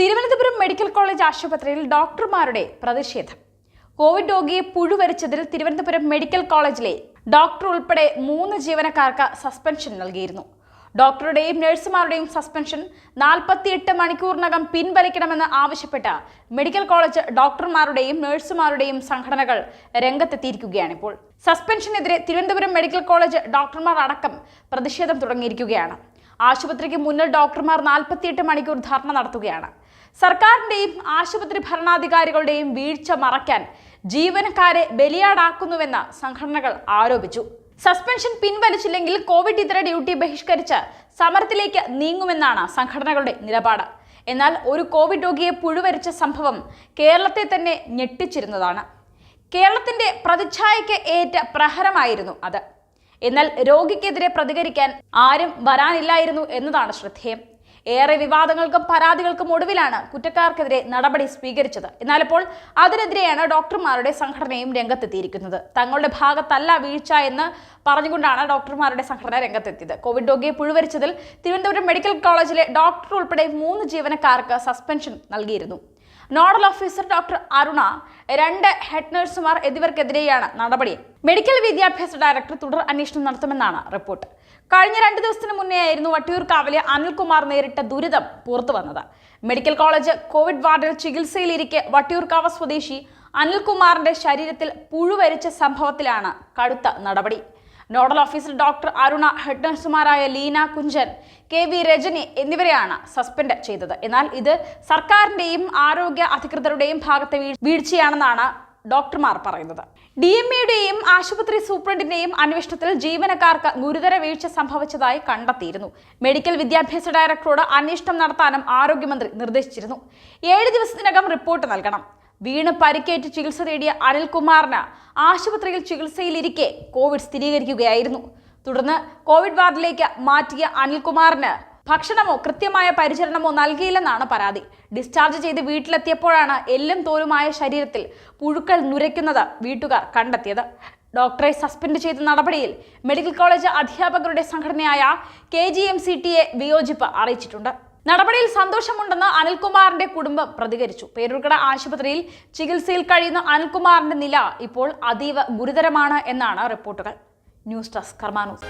Thiruvananthapuram medical college ആശുപത്രിയിൽ ഡോക്ടർമാരുടെ പ്രതിഷേധം. കോവിഡ് രോഗിയെ പുഴുവരിച്ചതിൽ തിരുവനന്തപുരം മെഡിക്കൽ കോളേജിലെ ഡോക്ടർ ഉൾപ്പെടെ മൂന്ന് ജീവനക്കാർക്ക് സസ്പെൻഷൻ നൽകിയിരുന്നു. ഡോക്ടറുടെയും നഴ്സുമാരുടെയും സസ്പെൻഷൻ നാൽപ്പത്തിയെട്ട് മണിക്കൂറിനകം പിൻവലിക്കണമെന്ന് ആവശ്യപ്പെട്ട് മെഡിക്കൽ കോളേജ് ഡോക്ടർമാരുടെയും നഴ്സുമാരുടെയും സംഘടനകൾ രംഗത്തെത്തിയിരിക്കുകയാണിപ്പോൾ സസ്പെൻഷനെതിരെ തിരുവനന്തപുരം മെഡിക്കൽ കോളേജ് ഡോക്ടർമാർ അടക്കം പ്രതിഷേധം തുടങ്ങിയിരിക്കുകയാണ്. ആശുപത്രിക്ക് മുന്നിൽ ഡോക്ടർമാർ നാൽപ്പത്തിയെട്ട് മണിക്കൂർ ധർണ നടത്തുകയാണ്. സർക്കാരിന്റെയും ആശുപത്രി ഭരണാധികാരികളുടെയും വീഴ്ച മറയ്ക്കാൻ ജീവനക്കാരെ ബലിയാടാക്കുന്നുവെന്ന് സംഘടനകൾ ആരോപിച്ചു. സസ്പെൻഷൻ പിൻവലിച്ചില്ലെങ്കിൽ കോവിഡ് ഇതര ഡ്യൂട്ടി ബഹിഷ്കരിച്ച് സമരത്തിലേക്ക് നീങ്ങുമെന്നാണ് സംഘടനകളുടെ നിലപാട്. എന്നാൽ ഒരു കോവിഡ് രോഗിയെ പുഴുവരിച്ച സംഭവം കേരളത്തെ തന്നെ ഞെട്ടിച്ചിരുന്നതാണ്. കേരളത്തിന്റെ പ്രതിച്ഛായയ്ക്ക് ഏറ്റ പ്രഹരമായിരുന്നു അത്. എന്നാൽ രോഗിക്കെതിരെ പ്രതികരിക്കാൻ ആരും വരാനില്ലായിരുന്നു എന്നതാണ് ശ്രദ്ധേയം. ഏറെ വിവാദങ്ങൾക്കും പരാതികൾക്കും ഒടുവിലാണ് കുറ്റക്കാർക്കെതിരെ നടപടി സ്വീകരിച്ചത്. എന്നാലിപ്പോൾ അതിനെതിരെയാണ് ഡോക്ടർമാരുടെ സംഘടനയും രംഗത്തെത്തിയിരിക്കുന്നത്. തങ്ങളുടെ ഭാഗത്തല്ല വീഴ്ച എന്ന് പറഞ്ഞുകൊണ്ടാണ് ഡോക്ടർമാരുടെ സംഘടന രംഗത്തെത്തിയത്. കോവിഡ് രോഗിയെ പുഴുവരിച്ചതിൽ തിരുവനന്തപുരം മെഡിക്കൽ കോളേജിലെ ഡോക്ടർ ഉൾപ്പെടെ മൂന്ന് ജീവനക്കാർക്ക് സസ്പെൻഷൻ നൽകിയിരുന്നു. നോഡൽ ഓഫീസർ ഡോക്ടർ അരുണ രണ്ട് ഹെഡ് നഴ്സുമാർ എന്നിവർക്കെതിരെയാണ് നടപടി. മെഡിക്കൽ വിദ്യാഭ്യാസ ഡയറക്ടർ തുടർ അന്വേഷണം നടത്തുമെന്നാണ് റിപ്പോർട്ട്. കഴിഞ്ഞ രണ്ട് ദിവസത്തിന് മുന്നേ ആയിരുന്നു വട്ടിയൂർക്കാവിലെ അനിൽകുമാർ നേരിട്ട ദുരിതം പുറത്തു വന്നത്. മെഡിക്കൽ കോളേജ് കോവിഡ് വാർഡിൽ ചികിത്സയിലിരിക്കെ വട്ടിയൂർക്കാവ് സ്വദേശി അനിൽകുമാറിന്റെ ശരീരത്തിൽ പുഴുവരിച്ച സംഭവത്തിലാണ് കടുത്ത നടപടി. Nodal officer doctor Aruna head നഴ്സുമാരായ Leena Kunchan K V Rajani എന്നിവരെയാണ് സസ്പെൻഡ് ചെയ്തത്. എന്നാൽ ഇത് സർക്കാരിന്റെയും ആരോഗ്യ അധികൃതരുടെയും ഭാഗത്തെ വീഴ്ചയാണെന്നാണ് ഡോക്ടർമാർ പറയുന്നത്. ഡി എം എയുടെയും ആശുപത്രി സൂപ്രണ്ടിന്റെയും അന്വേഷണത്തിൽ ജീവനക്കാർക്ക് ഗുരുതര വീഴ്ച സംഭവിച്ചതായി കണ്ടെത്തിയിരുന്നു. മെഡിക്കൽ വിദ്യാഭ്യാസ ഡയറക്ടറോട് അന്വേഷണം നടത്താനും ആരോഗ്യമന്ത്രി നിർദ്ദേശിച്ചിരുന്നു. ഏഴ് ദിവസത്തിനകം റിപ്പോർട്ട് നൽകണം. വീണ് പരിക്കേറ്റ് ചികിത്സ തേടിയ അനിൽകുമാറിന് ആശുപത്രിയിൽ ചികിത്സയിലിരിക്കെ കോവിഡ് സ്ഥിരീകരിക്കുകയായിരുന്നു. തുടർന്ന് കോവിഡ് വാർഡിലേക്ക് മാറ്റിയ അനിൽകുമാറിന് ഭക്ഷണമോ കൃത്യമായ പരിചരണമോ നൽകിയില്ലെന്നാണ് പരാതി. ഡിസ്ചാർജ് ചെയ്ത് വീട്ടിലെത്തിയപ്പോഴാണ് എല്ലും തോലുമായ ശരീരത്തിൽ പുഴുക്കൾ നുരയ്ക്കുന്നത് വീട്ടുകാർ കണ്ടെത്തിയത്. ഡോക്ടറെ സസ്പെൻഡ് ചെയ്ത നടപടിയിൽ മെഡിക്കൽ കോളേജ് അധ്യാപകരുടെ സംഘടനയായ K G M C T A വിയോജിപ്പ് അറിയിച്ചിട്ടുണ്ട്. നടപടിയിൽ സന്തോഷമുണ്ടെന്ന് അനിൽകുമാറിന്റെ കുടുംബം പ്രതികരിച്ചു. പേരൂർക്കട ആശുപത്രിയിൽ ചികിത്സയിൽ കഴിയുന്ന അനിൽകുമാറിന്റെ നില ഇപ്പോൾ അതീവ ഗുരുതരമാണ് എന്നാണ് റിപ്പോർട്ടുകൾ. News desk Karma News.